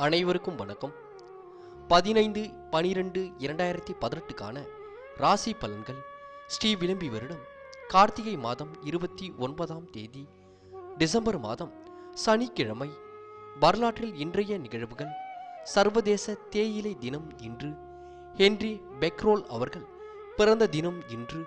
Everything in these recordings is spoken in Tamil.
அனைவருக்கும் வணக்கம். பதினைந்து பனிரெண்டு இரண்டாயிரத்தி பதினெட்டுக்கான ராசி பலன்கள். ஸ்ரீ விளம்பி வருடம் கார்த்திகை மாதம் இருபத்தி ஒன்பதாம் தேதி. டிசம்பர் மாதம் சனிக்கிழமை. வரலாற்றில் இன்றைய நிகழ்வுகள் சர்வதேச தேயிலை தினம் இன்று. ஹென்றி பெக்ரோல் அவர்கள் பிறந்த தினம் இன்று.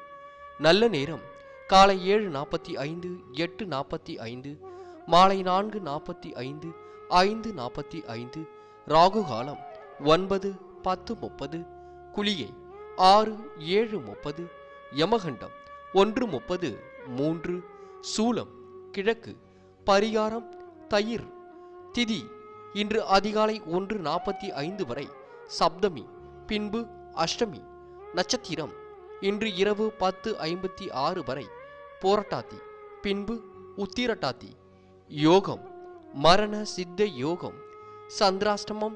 நல்ல நேரம் காலை ஏழு நாற்பத்தி ஐந்து எட்டு நாற்பத்தி ஐந்து மாலை நான்கு நாற்பத்தி ஐந்து ஐந்து நாற்பத்தி ஐந்து ராகு காலம் ஒன்பது பத்து முப்பது குளியை ஆறு ஏழு முப்பது யமகண்டம் ஒன்று முப்பது மூன்று சூலம் கிழக்கு பரிகாரம் தயிர் திதி இன்று அதிகாலை ஒன்று நாற்பத்தி ஐந்து வரை சப்தமி பின்பு அஷ்டமி நட்சத்திரம் இன்று இரவு பத்து ஐம்பத்தி ஆறு வரை போரட்டாத்தி பின்பு உத்திரட்டாத்தி யோகம் மரண சித்த யோகம் சந்திராஷ்டமம்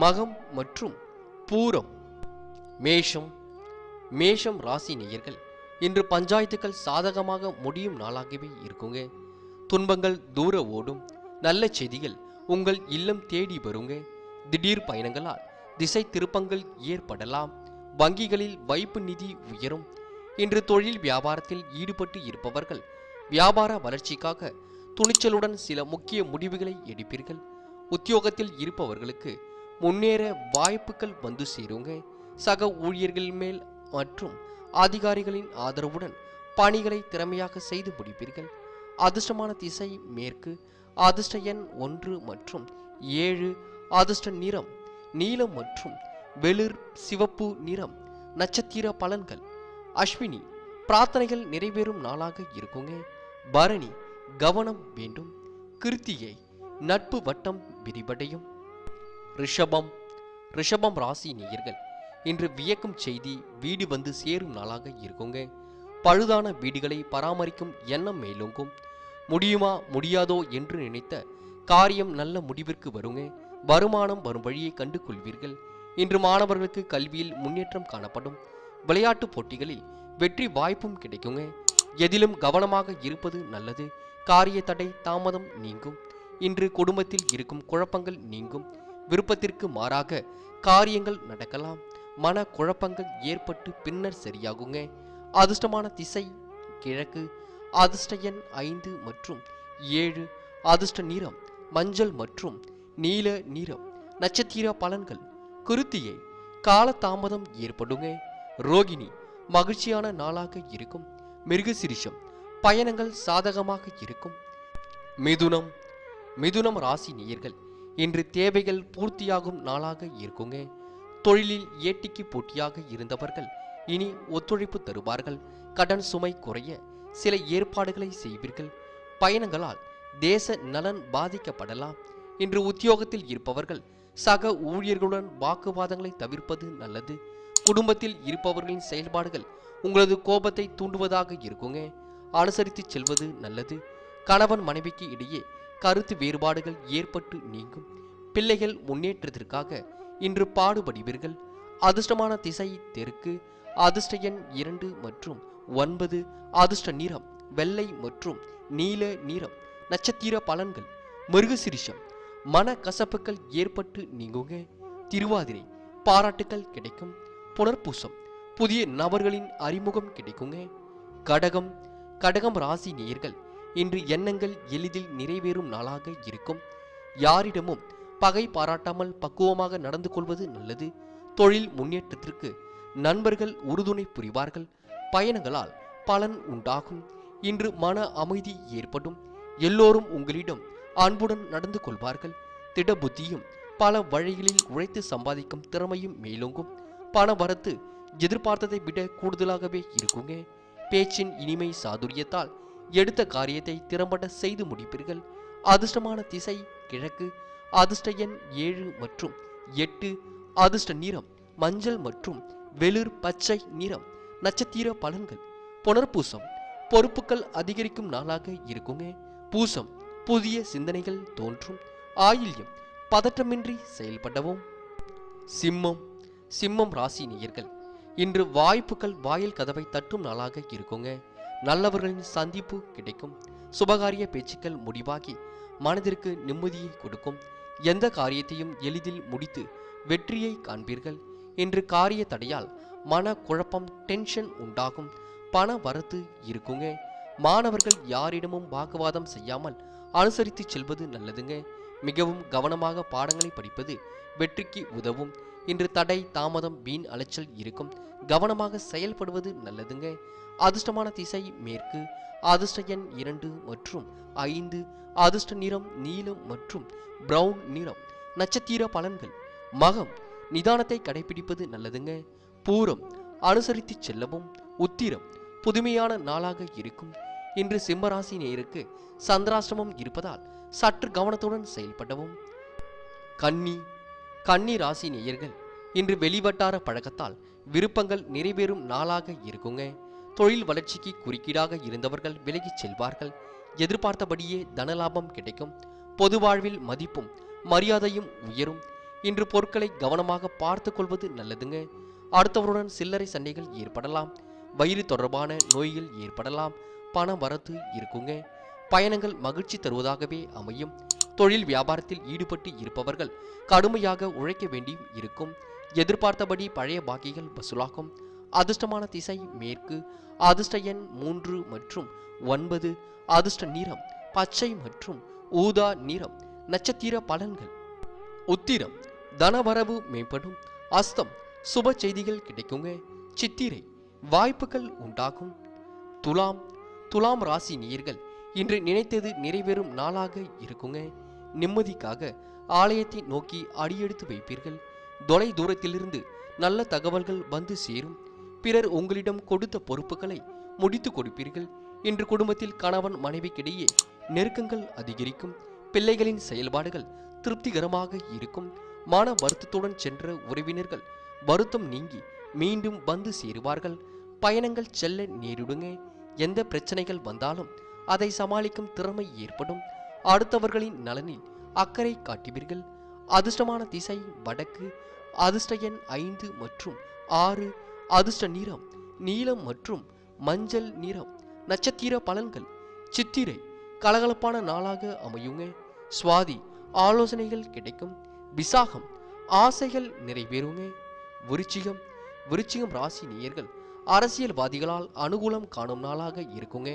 மகம் மற்றும் பூரம். மேஷம் மேஷம் ராசி நேயர்கள் இன்று பஞ்சாயத்துக்கள் சாதகமாக முடியும் நாளாகவே இருக்குங்க. துன்பங்கள் தூர ஓடும் நல்ல செய்திகள் உங்கள் இல்லம் தேடி வருங்க. திடீர் பயணங்களால் திசை திருப்பங்கள் ஏற்படலாம் வங்கிகளில் வைப்பு நிதி உயரும். இன்று தொழில் வியாபாரத்தில் ஈடுபட்டு இருப்பவர்கள் வியாபார வளர்ச்சிக்காக துணிச்சலுடன் சில முக்கிய முடிவுகளை எடுப்பீர்கள். உத்தியோகத்தில் இருப்பவர்களுக்கு முன்னேற வாய்ப்புகள் வந்து சேருங்க. சக ஊழியர்கள் மேல் மற்றும் அதிகாரிகளின் ஆதரவுடன் பணிகளை திறமையாக செய்து முடிப்பீர்கள். அதிர்ஷ்டமான திசை மேற்கு அதிர்ஷ்ட எண் ஒன்று மற்றும் ஏழு அதிர்ஷ்ட நிறம் நீலம் மற்றும் வெளிர் சிவப்பு நிறம் நட்சத்திர பலன்கள். அஸ்வினி பிரார்த்தனைகள் நிறைவேறும் நாளாக இருக்குங்க. பரணி கவனம் வேண்டும். கிருத்தியை நட்பு வட்டம் விரிவடையும். ரிஷபம் ரிஷபம் ராசி நேயர்கள் இன்று வியக்கும் செய்தி வீடு வந்து சேரும் நாளாக இருக்குங்க. பழுதான வீடுகளை பராமரிக்கும் எண்ணம் மேலோங்கும். முடியுமா முடியாதோ என்று நினைத்த காரியம் நல்ல முடிவிற்கு வருங்க. வருமானம் வரும் வழியை கண்டு கொள்வீர்கள் இன்று மாணவர்களுக்கு கல்வியில் முன்னேற்றம் காணப்படும். விளையாட்டு போட்டிகளில் வெற்றி வாய்ப்பும் கிடைக்குங்க. எதிலும் கவனமாக இருப்பது நல்லது. காரிய தடை தாமதம் நீங்கும். இன்று குடும்பத்தில் இருக்கும் குழப்பங்கள் நீங்கும். விருப்பத்திற்கு மாறாக காரியங்கள் நடக்கலாம். மன குழப்பங்கள் ஏற்பட்டு பின்னர் சரியாகுங்க. அதிர்ஷ்டமான திசை கிழக்கு. அதிர்ஷ்ட எண் ஐந்து மற்றும் ஏழு. அதிர்ஷ்ட நிறம் மஞ்சள் மற்றும் நீல நிறம். நட்சத்திர பலன்கள் குருத்தியை காலதாமதம் ஏற்படுங்க. ரோகிணி மகிழ்ச்சியான நாளாக இருக்கும். மிருகசிரிஷம் பயணங்கள் சாதகமாக இருக்கும். மிதுனம் மிதுனம் ராசி நேயர்கள் இன்று தேவைகள் பூர்த்தியாகும் நாளாக இருக்குங்க. தொழிலில் ஏட்டிக்கு போட்டியாக இருந்தவர்கள் இனி ஒத்துழைப்பு தருவார்கள். கடன் சுமை குறைய சில ஏற்பாடுகளை செய்வீர்கள். பயணங்களால் தேச நலன் பாதிக்கப்படலாம். இன்று உத்தியோகத்தில் இருப்பவர்கள் சக ஊழியர்களுடன் வாக்குவாதங்களை தவிர்ப்பது நல்லது. குடும்பத்தில் இருப்பவர்களின் செயல்பாடுகள் உங்களது கோபத்தை தூண்டுவதாக இருக்குங்க. அனுசரித்து செல்வது நல்லது. கணவன் மனைவிக்கு இடையே கருத்து வேறுபாடுகள் ஏற்பட்டு நீங்கும். பிள்ளைகள் முன்னேற்றத்திற்காக இன்று பாடுபடுவீர்கள். அதிர்ஷ்டமான திசை தெற்கு அதிர்ஷ்ட எண் இரண்டு மற்றும் ஒன்பது அதிர்ஷ்ட நிறம் வெள்ளை மற்றும் நீல நிறம் நட்சத்திர பலன்கள். மிருகசிரிஷம் மன கசப்புகள் ஏற்பட்டு நீங்குங்க. திருவாதிரை பாராட்டுகள் கிடைக்கும். புனர்பூசம் புதிய நபர்களின் அறிமுகம் கிடைக்குங்க. கடகம் கடகம் ராசி நேயர்கள் இன்று எண்ணங்கள் எளிதில் நிறைவேறும் நாளாக இருக்கும். யாரிடமும் பகை பாராட்டாமல் பக்குவமாக நடந்து கொள்வது நல்லது. தொழில் முன்னேற்றத்திற்கு நண்பர்கள் உறுதுணை புரிவார்கள். பயணங்களால் பலன் உண்டாகும். இன்று மன அமைதி ஏற்படும். எல்லோரும் உங்களிடம் அன்புடன் நடந்து கொள்வார்கள். திடபுத்தியும் பல வழிகளில் உழைத்து சம்பாதிக்கும் திறமையும் மேலோங்கும். பண வரத்து எதிர்பார்த்ததை விட கூடுதலாகவே இருக்குங்க. பேச்சின் இனிமை சாதுரியத்தால் எடுத்த காரியத்தை திறம்பட செய்து முடிப்பீர்கள். அதிர்ஷ்டமான திசை கிழக்கு அதிர்ஷ்ட எண் ஏழு மற்றும் எட்டு அதிர்ஷ்ட நிறம் மஞ்சள் மற்றும் வெளிர் பச்சை நிறம் நட்சத்திர பலன்கள். புனர்பூசம் பொறுப்புகள் அதிகரிக்கும் நாளாக இருக்குங்க பூசம் புதிய சிந்தனைகள் தோன்றும். ஆயில்யம் பதற்றமின்றி செயல்படவும். சிம்மம் சிம்மம் ராசி நேயர்கள் இன்று வாய்ப்புகள் வாயில் கதவை தட்டும் நாளாக இருக்குங்க. நல்லவர்களின் சந்திப்பு கிடைக்கும். சுபகாரிய பேச்சுக்கள் முடிவாகி மனதிற்கு நிம்மதியை கொடுக்கும். எந்த காரியத்தையும் எளிதில் முடித்து வெற்றியை காண்பீர்கள். என்று காரிய தடையால் மன குழப்பம் டென்ஷன் உண்டாகும். பண வரத்து இருக்குங்க. மாணவர்கள் யாரிடமும் வாக்குவாதம் செய்யாமல் அனுசரித்து செல்வது நல்லதுங்க. மிகவும் கவனமாக பாடங்களை படிப்பது வெற்றிக்கு உதவும். இன்று தடை தாமதம் வீண் அலைச்சல் இருக்கும். கவனமாக செயல்படுவது நல்லதுங்க. அதிர்ஷ்டமான திசை மேற்கு. அதிர்ஷ்ட எண் இரண்டு மற்றும் ஐந்து. அதிர்ஷ்ட நிறம் நீலம் மற்றும் பிரவுன் நிறம். நட்சத்திர பலன்கள். மகம். நிதானத்தை கடைபிடிப்பது நல்லதுங்க. பூரம். அனுசரித்து செல்லவும். உத்திரம். புதுமையான நாளாக இருக்கும். இன்று சிம்மராசி நேருக்கு சந்திராஷ்டமம் இருப்பதால் சற்று கவனத்துடன் செயல்படவும். கன்னி. கன்னி ராசி நேயர்கள் இன்று வெளிவட்டார பழக்கத்தால் விருப்பங்கள் நிறைவேறும் நாளாக இருக்குங்க. தொழில் வளர்ச்சிக்கு குறுக்கீடாக இருந்தவர்கள் விலகிச் செல்வார்கள். எதிர்பார்த்தபடியே தனலாபம் கிடைக்கும். பொது வாழ்வில் மதிப்பும் மரியாதையும் உயரும். இன்று பொருட்களை கவனமாக பார்த்து கொள்வது நல்லதுங்க. அடுத்தவருடன் சில்லறை சண்டைகள் ஏற்படலாம். வயிறு தொடர்பான நோய்கள் ஏற்படலாம். பண வரத்து இருக்குங்க. பயணங்கள் மகிழ்ச்சி தருவதாகவே அமையும். தொழில் வியாபாரத்தில் ஈடுபட்டு இருப்பவர்கள் கடுமையாக உழைக்க வேண்டியும் இருக்கும். எதிர்பார்த்தபடி பழைய பாக்கிகள் வசூலாகும். அதிர்ஷ்டமான திசை மேற்கு அதிர்ஷ்ட எண் மூன்று மற்றும் ஒன்பது அதிர்ஷ்ட நிறம் பச்சை மற்றும் ஊதா நிறம் நட்சத்திர பலன்கள். உத்திரம் தனவரவு மேம்படும். அஸ்தம் சுப செய்திகள் கிடைக்குங்க. சித்திரை வாய்ப்புகள் உண்டாகும். துலாம் துலாம் ராசி நேயர்கள் இன்று நினைத்தது நிறைவேறும் நாளாக இருக்குங்க. நிம்மதிக்காக ஆலயத்தை நோக்கி அடியெடுத்து வைப்பீர்கள். தொலை தூரத்திலிருந்து நல்ல தகவல்கள் வந்து சேரும். பிறர் உங்களிடம் கொடுத்த பொறுப்புகளை முடித்து கொடுப்பீர்கள். இன்று குடும்பத்தில் கணவன் மனைவிக்கிடையே நெருக்கங்கள் அதிகரிக்கும். பிள்ளைகளின் செயல்பாடுகள் திருப்திகரமாக இருக்கும். மன வருத்தத்துடன் சென்ற உறவினர்கள் வருத்தம் நீங்கி மீண்டும் வந்து சேருவார்கள். பயணங்கள் செல்ல நேரிடுங்க. எந்த பிரச்சனைகள் வந்தாலும் அதை சமாளிக்கும் திறமை ஏற்படும். அடுத்தவர்களின் நலனில் அக்கறை காட்டுவீர்கள். அதிர்ஷ்டமான திசை வடக்கு அதிர்ஷ்ட எண் ஐந்து மற்றும் ஆறு அதிர்ஷ்ட நிறம் நீலம் மற்றும் மஞ்சள் நிறம். நட்சத்திர பலன்கள் சித்திரை கலகலப்பான நாளாக அமையுங்க. சுவாதி ஆலோசனைகள் கிடைக்கும். விசாகம் ஆசைகள் நிறைவேறுங்க. விருச்சிகம் விருச்சிகம் ராசி நேயர்கள் அரசியல்வாதிகளால் அனுகூலம் காணும் நாளாக இருக்குங்க.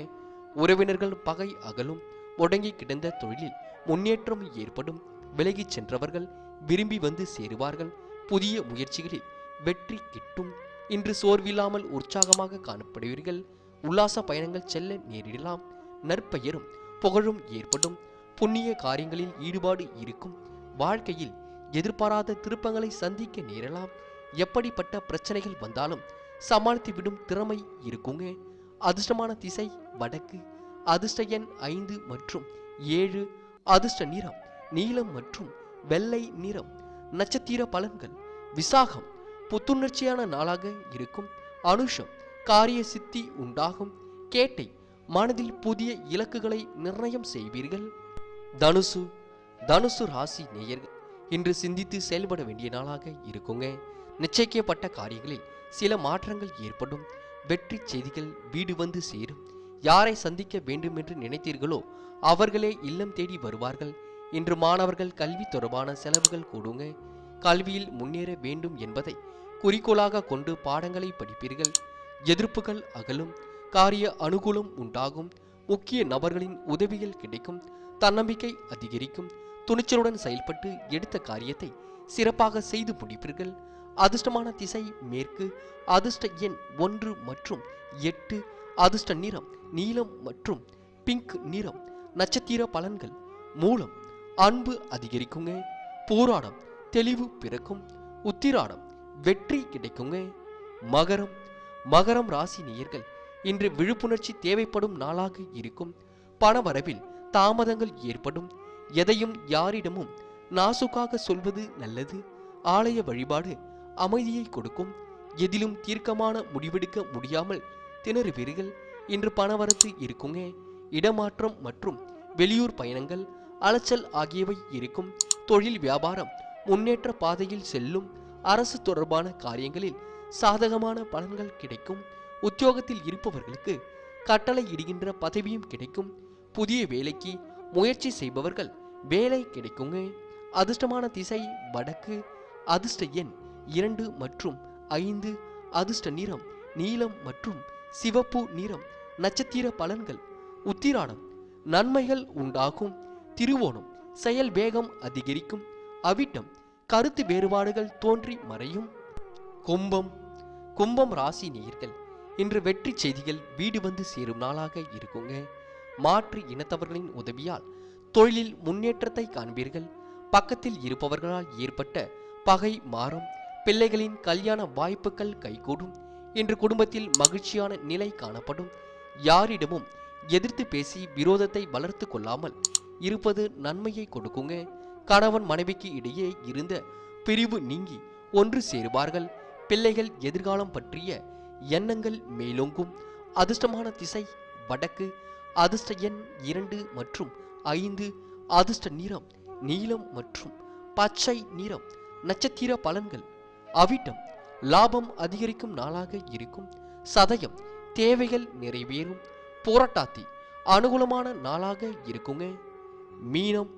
உறவினர்கள் பகை அகலும். முடங்கி கிடந்த தொழிலில் முன்னேற்றம் ஏற்படும். விலகிச் சென்றவர்கள் விரும்பி வந்து சேருவார்கள். புதிய முயற்சிகளில் வெற்றி கிட்டும். இன்று சோர்வில்லாமல் உற்சாகமாக காணப்படுவீர்கள். உல்லாச பயணங்கள் செல்ல நேரிடலாம். நற்பெயரும் புகழும் ஏற்படும். புண்ணிய காரியங்களில் ஈடுபாடு இருக்கும். வாழ்க்கையில் எதிர்பாராத திருப்பங்களை சந்திக்க நேரலாம். எப்படிப்பட்ட பிரச்சனைகள் வந்தாலும் சமாளித்து விடும் திறமை இருக்குங்க. அதிர்ஷ்டமான திசை வடக்கு அதிர்ஷ்ட எண் ஐந்து மற்றும் ஏழு அதிர்ஷ்ட நிறம் நீலம் மற்றும் வெள்ளை நிறம். நட்சத்திர பலன்கள் விசாகம் புத்துணர்ச்சியான நாளாக இருக்கும். அனுஷம் காரிய சித்தி உண்டாகும். கேட்டை மனதில் புதிய இலக்குகளை நிர்ணயம் செய்வீர்கள். தனுசு தனுசு ராசி நேயர்கள் இன்று சிந்தித்து செயல்பட வேண்டிய நாளாக இருக்குங்க. நிச்சயிக்கப்பட்ட காரியங்களில் சில மாற்றங்கள் ஏற்படும். வெற்றி செய்திகள் வீடு வந்து சேரும். யாரை சந்திக்க வேண்டும் என்று நினைத்தீர்களோ அவர்களே இல்லம் தேடி வருவார்கள். இன்று மாணவர்கள் கல்வி தொடர்பான செலவுகள் கூடுங்க. கல்வியில் முன்னேற வேண்டும் என்பதை குறிக்கோளாக கொண்டு பாடங்களை படிப்பீர்கள். எதிர்ப்புகள் அகலும் காரிய அனுகூலம் உண்டாகும். முக்கிய நபர்களின் உதவிகள் கிடைக்கும். தன்னம்பிக்கை அதிகரிக்கும். துணிச்சலுடன் செயல்பட்டு எடுத்த காரியத்தை சிறப்பாக செய்து முடிப்பீர்கள். அதிர்ஷ்டமான திசை மேற்கு. அதிர்ஷ்ட எண் ஒன்று மற்றும் எட்டு அதிர்ஷ்ட நிறம் நீலம் மற்றும் பிங்க் நிறம் நட்சத்திர பலன்கள் மூலம் அன்பு அதிகரிக்குங்க. போராடம் தெளிவு பிறக்கும். உத்திராடம் வெற்றி கிடைக்குங்க. மகரம் மகரம் ராசி நேயர்கள் இன்று விழிப்புணர்ச்சி தேவைப்படும் நாளாக இருக்கும். பணவரவில் தாமதங்கள் ஏற்படும். எதையும் யாரிடமும் நாசுக்காக சொல்வது நல்லது. ஆலய வழிபாடு அமைதியை கொடுக்கும். எதிலும் தீர்க்கமான முடிவெடுக்க முடியாமல் திணறுவீர்கள்? இன்று பணவரத்து இருக்குங்க இடமாற்றம் மற்றும் வெளியூர் பயணங்கள் அலைச்சல் ஆகியவை இருக்கும். தொழில் வியாபாரம் முன்னேற்ற பாதையில் செல்லும். அரசு தொடர்பான காரியங்களில் சாதகமான பலன்கள் கிடைக்கும். உத்தியோகத்தில் இருப்பவர்களுக்கு கட்டளை இடுகின்ற பதவியும் கிடைக்கும். புதிய வேலைக்கு முயற்சி செய்பவர்கள் வேலை கிடைக்குங்க அதிர்ஷ்டமான திசை வடக்கு அதிர்ஷ்ட எண் இரண்டு மற்றும் ஐந்து அதிர்ஷ்ட நிறம் நீலம் மற்றும் சிவப்பு நிறம் நட்சத்திர பலன்கள் உத்திராடம் நன்மைகள் உண்டாகும். திருவோணம் செயல் வேகம் அதிகரிக்கும். அவிட்டம் கருத்து வேறுபாடுகள் தோன்றி மறையும். கும்பம் கும்பம் ராசி நேயர்கள் இன்று வெற்றி செய்திகள் வீடு வந்து சேரும் நாளாக இருக்குங்க. மாற்று இனத்தவர்களின் உதவியால் தொழிலில் முன்னேற்றத்தை காண்பீர்கள். பக்கத்தில் இருப்பவர்களால் ஏற்பட்ட பகை மாறும். பிள்ளைகளின் கல்யாண வாய்ப்புகள் கைகூடும். இன்று குடும்பத்தில் மகிழ்ச்சியான நிலை காணப்படும். யாரிடமும் எதிர்த்து பேசி விரோதத்தை வளர்த்து கொள்ளாமல் இருப்பது நன்மையை கொடுக்குங்க. கணவன் மனைவிக்கு இடையே இருந்த பிரிவு நீங்கி ஒன்று சேருவார்கள். பிள்ளைகள் எதிர்காலம் பற்றிய எண்ணங்கள் மேலோங்கும். அதிர்ஷ்டமான திசை வடக்கு அதிர்ஷ்ட எண் இரண்டு மற்றும் ஐந்து அதிர்ஷ்ட நிறம் நீலம் மற்றும் பச்சை நிறம் நட்சத்திர பலன்கள். அவிட்டம் லாபம் அதிகரிக்கும் நாளாக இருக்கும். சதயம் தேவைகள் நிறைவேறும். போராட்டாத்தி அனுகூலமான நாளாக இருக்குங்க. மீனம்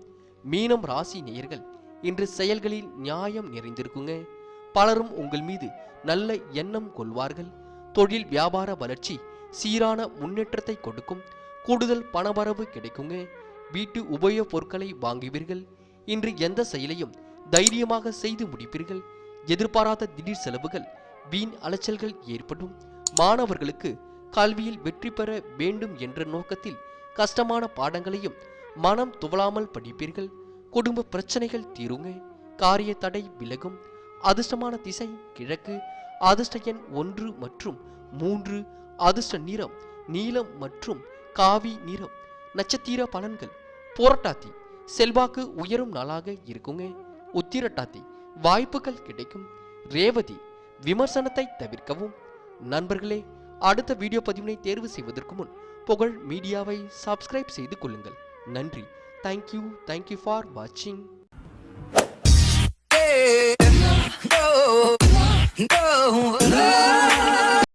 மீனம் ராசி நேயர்கள் இன்று செயல்களில் நியாயம் நிறைந்திருக்குங்க. பலரும் உங்கள் மீது நல்ல எண்ணம் கொள்வார்கள். தொழில் வியாபார வளர்ச்சி சீரான முன்னேற்றத்தை கொடுக்கும். கூடுதல் பணவரவு கிடைக்குங்க. வீட்டு உபயோகப் பொருட்களை வாங்குவீர்கள். இன்று எந்த செயலையும் தைரியமாக செய்து முடிப்பீர்கள். எதிர்பாராத திடீர் செலவுகள் வீண் அலைச்சல்கள் ஏற்படும். மாணவர்களுக்கு கல்வியில் வெற்றி பெற வேண்டும் என்ற நோக்கத்தில் கஷ்டமான பாடங்களையும் மனம் துவளாமல் படிப்பீர்கள். குடும்ப பிரச்சனைகள் தீருங்க. காரிய தடை விலகும். அதிர்ஷ்டமான திசை கிழக்கு. அதிர்ஷ்ட எண் ஒன்று மற்றும் மூன்று. அதிர்ஷ்ட நிறம் நீலம் மற்றும் காவி நிறம். நட்சத்திர பலன்கள். போராட்டாத்தி செல்வாக்கு உயரும் நாளாக இருக்குங்க. உத்திரட்டாத்தி வாய்ப்புகள் கிடைக்கும். ரேவதி விமர்சனத்தை தவிர்க்கவும். நண்பர்களே அடுத்த வீடியோ பதிவினை தேர்வு செய்வதற்கு முன் புகழ் மீடியாவை சப்ஸ்கிரைப் செய்து கொள்ளுங்கள். நன்றி. Thank you thank you for வாட்சிங் no, no.